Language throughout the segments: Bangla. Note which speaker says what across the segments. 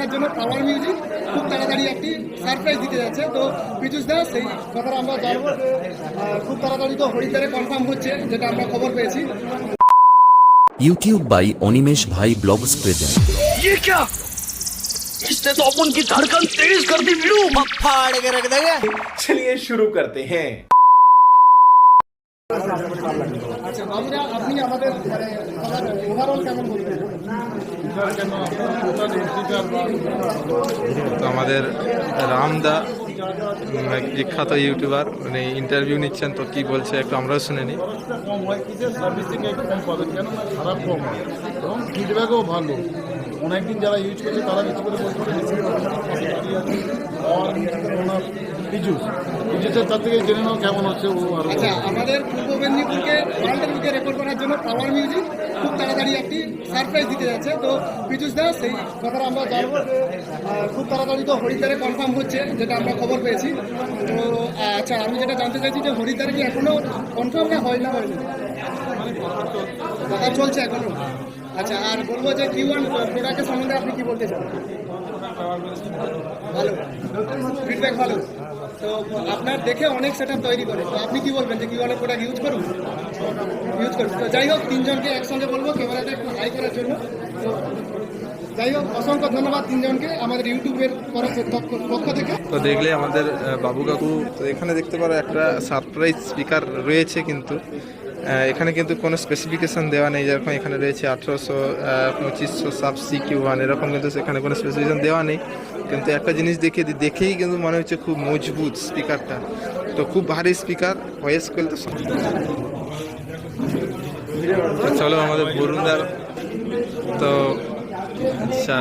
Speaker 1: করার জন্য পাওয়ার মিউজিক খুব তাড়াতাড়ি একটি সারপ্রাইজ দিতে যাচ্ছে তো পিচুস দা সেই কথাটা আমরা জানবো যে আহ, খুব তাড়াতাড়ি তো হরিদ্বারে কনফার্ম হচ্ছে যেটা আমরা খবর পেয়েছি
Speaker 2: यूट्यूब बाई अनिमेश भाई ब्लॉग्स प्रेजेंट
Speaker 3: ये क्या इसने तो अपन की धड़कन तेज कर दी वीरू
Speaker 4: फाड़ के रख देंगे
Speaker 5: चलिए शुरू करते हैं
Speaker 1: আচ্ছা মানে
Speaker 6: আমাদের রামদা বিখ্যাত ইউটিউবার, উনি ইন্টারভিউ নিচ্ছেন, তো কি বলছে একটু আমরাও শুনে নিই।
Speaker 7: খারাপ এবং ফিডব্যাকও ভালো অনেকদিন যারা ইউজ করছে তারা বেশি করে বলছে যে বেশি ওনার তার থেকে জেনে নাও কেমন হচ্ছে ও আরও
Speaker 1: আচ্ছা আমাদের পূর্ব মেদিনীপুরকে ওয়ার্ল্ডের বুকে রেকর্ড করার জন্য পাওয়ার মিউজিক খুব তাড়াতাড়ি একটি সারপ্রাইজ দিতে যাচ্ছে। তো পিচুস দা, সেই কথাটা আমরা জানব। খুব তাড়াতাড়ি তো হরিদ্বারে কনফার্ম হচ্ছে, যেটা আমরা খবর পেয়েছি। তো আচ্ছা আমি যেটা জানতে চাইছি যে হরিদ্বারে কি এখনও কনফার্ম না হয় না? হয়নি কথা চলছে এখনও। আচ্ছা আর বলব যে কিউ ওয়ান প্রোডাক্টের সম্বন্ধে আপনি কি বলতে চান? ভালো। ফিডব্যাক ভালো। তো আপনার দেখে অনেক সেট তৈরি করে। তো আপনি কি বলবেন যে কি অনেক প্রোডাক্ট ইউজ করুন? ইউজ করুন। তো যাই হোক, তিনজনকে একসঙ্গে বলব, ক্যামেরাটা একটু হাই করার জন্য। তো যাই হোক, অসংখ্য ধন্যবাদ তিনজনকে আমাদের ইউটিউবের পক্ষ থেকে।
Speaker 6: তো দেখলে আমাদের বাবু কাকু, তো এখানে দেখতে পারো একটা সারপ্রাইজ স্পিকার রয়েছে কিন্তু। এখানে কিন্তু কোনো স্পেসিফিকেশন দেওয়া নেই, যেরকম এখানে রয়েছে আঠেরোশো পঁচিশশো সাব সি কিউ ওয়ান এরকম কিন্তু সেখানে কোনো স্পেসিফিকেশন দেওয়া নেই। কিন্তু একটা জিনিস দেখে দেখেই কিন্তু মনে হচ্ছে খুব মজবুত স্পিকারটা তো খুব ভারী স্পিকার ভয়েস করলে চলো আমাদের বরুণদার। তো আচ্ছা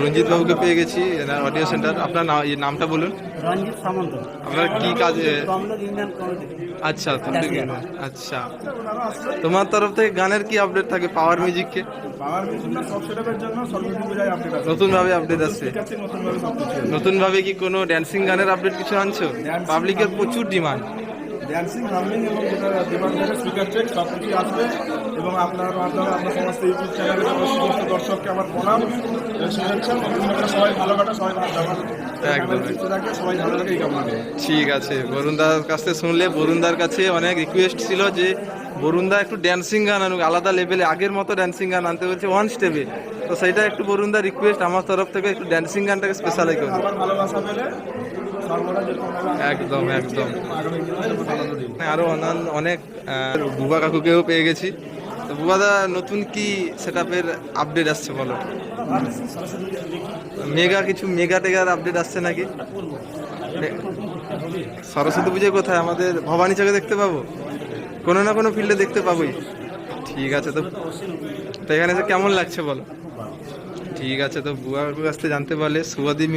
Speaker 6: রঞ্জিত বাবুকে পেয়ে গেছি অডিও সেন্টার আপনার নামটা বলুন।
Speaker 4: রঞ্জিত সামন্ত।
Speaker 6: আপনার কি কাজে?
Speaker 4: তমলুক ইউনিয়ন কমিটি
Speaker 6: আচ্ছা আচ্ছা। তোমার তরফ থেকে গানের কি আপডেট থাকে? পাওয়ার মিউজিককে
Speaker 7: পাওয়ার মিউজিক না সব সেটআপের জন্য সর্বদিক বোঝায় আপডেট আছে।
Speaker 6: নতুন ভাবে আপডেট
Speaker 7: আছে নতুন ভাবে
Speaker 6: কি কোনো ড্যান্সিং গানের আপডেট কিছু আনছো? পাবলিকের প্রচুর ডিমান্ড
Speaker 7: ড্যান্সিং হার্মিং এবং যেটা ডিমান্ড থাকে স্পিকার চেক সব কিছু আসবে এবং আপনার মাধ্যমে আপনার সমস্ত ইউটিউব চ্যানেলে সমস্ত দর্শককে আমার প্রণাম শুভেচ্ছা সবাই ভালো কাটা সবাই ভালো সবাই ভালো থাকে এই কামনা
Speaker 6: ঠিক আছে বরুণদার কাছ থেকে শুনলে বরুণদার কাছে অনেক রিকোয়েস্ট ছিল যে বরুণদা একটু ড্যান্সিং গান আনুক আলাদা লেভেলে আগের মতো ড্যান্সিং গান আনতে বলছে ওয়ান স্টেপে তো সেইটা একটু বরুণদা রিকোয়েস্ট আমার তরফ থেকে একটু ড্যান্সিং গানটাকে স্পেশালাই করবে
Speaker 7: ভালোবাসা পেলে
Speaker 6: একদম একদম।
Speaker 7: দিই
Speaker 6: আরও অন্যান্য অনেক বুবা কাকুকেও পেয়ে গেছি। তো বুবাদা, নতুন কি সেটআপের আপডেট আসছে বলো? মেগা, কিছু মেগা টেগার আপডেট আসছে নাকি? সরস্বতী পুজোয় কোথায়? আমাদের ভবানী চকে দেখতে পাবো? কোনো না কোনো ফিল্ডে দেখতে পাবোই। ঠিক আছে তো। তো এখানে কেমন লাগছে বলো? ঠিক আছে তো বুয়া কাকুর কাছ থেকে জানতে পারলে। শুভদীপ